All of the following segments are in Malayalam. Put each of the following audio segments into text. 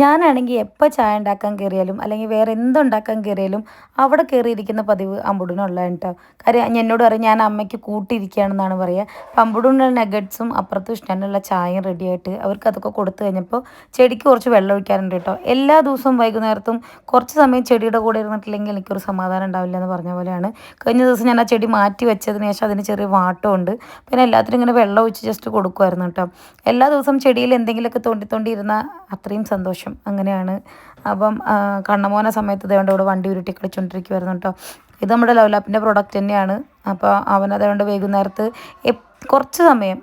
ഞാനാണെങ്കിൽ എപ്പോൾ ചായ ഉണ്ടാക്കാൻ കയറിയാലും അല്ലെങ്കിൽ വേറെ എന്തുണ്ടാക്കാൻ കയറിയാലും അവിടെ കയറിയിരിക്കുന്ന പതിവ് അമ്പുടിനുള്ള കേട്ടോ കാര്യം എന്നോട് പറയും ഞാൻ അമ്മയ്ക്ക് കൂട്ടിയിരിക്കുകയാണെന്നാണ് പറയുക. അപ്പം അമ്പുടിനുള്ള നഗറ്റ്സും അപ്പുറത്തും ഇഷ്ടമുള്ള ചായയും റെഡിയായിട്ട് അവർക്ക് അതൊക്കെ കൊടുത്തു കഴിഞ്ഞപ്പോൾ ചെടിക്ക് കുറച്ച് വെള്ളം ഒഴിക്കാറുണ്ട് കേട്ടോ എല്ലാ ദിവസവും വൈകുന്നേരത്തും കുറച്ച് സമയം ചെടിയുടെ കൂടെ ഇരുന്നിട്ടില്ലെങ്കിൽ എനിക്കൊരു സമാധാനം ഉണ്ടാവില്ല എന്ന് പറഞ്ഞ പോലെയാണ്. കഴിഞ്ഞ ദിവസം ഞാൻ ആ ചെടി മാറ്റി വെച്ചതിന് ശേഷം അതിന് ചെറിയ വാട്ടമുണ്ട്. പിന്നെ എല്ലാത്തിനും ഇങ്ങനെ വെള്ളം ഒഴിച്ച് ജസ്റ്റ് കൊടുക്കുമായിരുന്നു കേട്ടോ എല്ലാ ദിവസവും ചെടിയിൽ എന്തെങ്കിലുമൊക്കെ തോണ്ടി തോണ്ടി ഇരുന്ന അത്രയും സന്തോഷം. അങ്ങനെയാണ്. അപ്പം കണ്ണമോനെ സമയത്ത് ഇതേകൊണ്ട് ഇവിടെ വണ്ടി ഉരുട്ടി കളിച്ചുകൊണ്ടിരിക്കുമായിരുന്നു കേട്ടോ ഇത് നമ്മുടെ ലവലാപ്പിന്റെ പ്രൊഡക്റ്റ് തന്നെയാണ്. അപ്പോൾ അവൻ അതുകൊണ്ട് വൈകുന്നേരത്ത് കുറച്ച് സമയം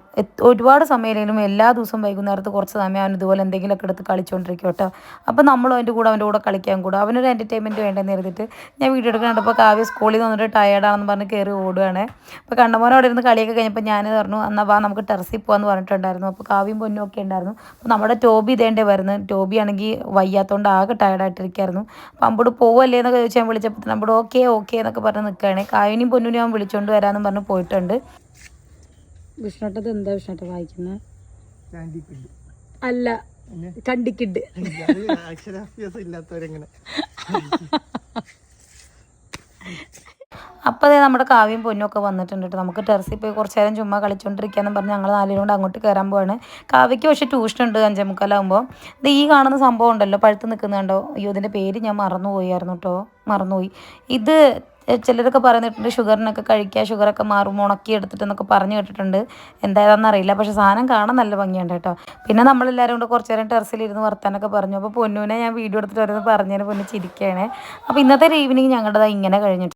ഒരുപാട് സമയമില്ലെങ്കിലും എല്ലാ ദിവസവും വൈകുന്നേരത്ത് കുറച്ച് സമയം അവൻ ഇതുപോലെ എന്തെങ്കിലുമൊക്കെ എടുത്ത് കളിച്ചുകൊണ്ടിരിക്കും കേട്ടോ. അപ്പോൾ നമ്മളും അതിന്റെ കൂടെ അവന്റെ കൂടെ കളിക്കാൻ കൂടെ. അവനൊരു എന്റർടൈൻമെന്റ് വേണ്ടെന്ന് കരുതിയിട്ട് ഞാൻ വീഡിയോ എടുക്കുന്നുണ്ടപ്പോൾ കാവ്യ സ്കൂളിൽ നിന്ന് വന്നിട്ട് ടയേർഡാണെന്ന് പറഞ്ഞ് കയറി ഓടുകയാണ് അപ്പോൾ കണ്ണമോൻ അവിടെ ഇരുന്ന് കളിയൊക്കെ കഴിഞ്ഞപ്പോൾ ഞാൻ പറഞ്ഞു എന്നാൽ വാ നമുക്ക് ടെറസിൽ പോകാമെന്ന് പറഞ്ഞിട്ടുണ്ടായിരുന്നു. അപ്പോൾ കാവ്യം പൊന്നും ഒക്കെ ഉണ്ടായിരുന്നു. അപ്പോൾ നമ്മുടെ ടോബി ഇതേണ്ടേ വരുന്നത്. ടോബി ആണെങ്കിൽ വയ്യാത്തതുകൊണ്ട് ആകെ ടയേർഡായിട്ടിരിക്കായിരുന്നു അപ്പോൾ അമ്പോട് പോവല്ലേ എന്നൊക്കെ ചോദിച്ചാൽ വിളിച്ചപ്പോൾ നമ്മുടെ ഓക്കെ ഓക്കെ എന്നൊക്കെ പറഞ്ഞ് നിൽക്കുകയാണ് കാവിനെയും പൊന്നിനും ഞാൻ വിളിച്ചുകൊണ്ട് വരാമെന്ന് പറഞ്ഞ് പോയിട്ടുണ്ട്. വിഷ്ണുട്ടത് എന്താ വിഷ്ണുട്ട വായിക്കുന്നത് അല്ല കണ്ടിക്കിഡ് അത് അക്ഷരാഭ്യാസം ഇല്ലാത്തവരെങ്ങനെ അപ്പോൾ അതേ നമ്മുടെ കാവ്യം പൊന്നും ഒക്കെ വന്നിട്ടുണ്ട് കേട്ടോ നമുക്ക് ടെറസിൽ പോയി കുറച്ച് നേരം ചുമ്മാ കളിച്ചുകൊണ്ടിരിക്കാന്ന് പറഞ്ഞ് ഞങ്ങൾ നാലുപേരും കൂടെ അങ്ങോട്ട് കയറാൻ പോവാണ്. കാവ്യയ്ക്ക് പക്ഷേ ട്യൂഷൻ ഉണ്ട് അഞ്ചേ മുക്കാലാകുമ്പോൾ ഇത് ഈ കാണുന്ന സംഭവം ഉണ്ടല്ലോ പഴുത്ത് നിൽക്കുന്നുണ്ടോ? അയ്യോ ഇതിന്റെ പേര് ഞാൻ മറന്നുപോയായിരുന്നു കേട്ടോ മറന്നുപോയി. ഇത് ചിലരൊക്കെ പറഞ്ഞിട്ടുണ്ട് ഷുഗറിനൊക്കെ കഴിക്കുക ഷുഗറൊക്കെ മാറും ഉണക്കി എടുത്തിട്ടെന്നൊക്കെ പറഞ്ഞു കേട്ടിട്ടുണ്ട്. എന്തായതാണെന്ന് അറിയില്ല. പക്ഷെ സാധനം കാണാൻ നല്ല ഭംഗിയുണ്ട് കേട്ടോ. പിന്നെ നമ്മളെല്ലാവരും കൂടെ കുറച്ച് നേരം ടെറസിലിരുന്ന് വർത്താനൊക്കെ പറഞ്ഞു. അപ്പോൾ പൊന്നുവിനെ ഞാൻ വീഡിയോ എടുത്തിട്ട് ഓരോന്ന് പറഞ്ഞതിന് പൊന്നു ചിരിക്കുകയാണ്. അപ്പോൾ ഇന്നത്തെ ഒരു ഈവനിങ് ഞങ്ങളുടെ ഇങ്ങനെ കഴിഞ്ഞിട്ട്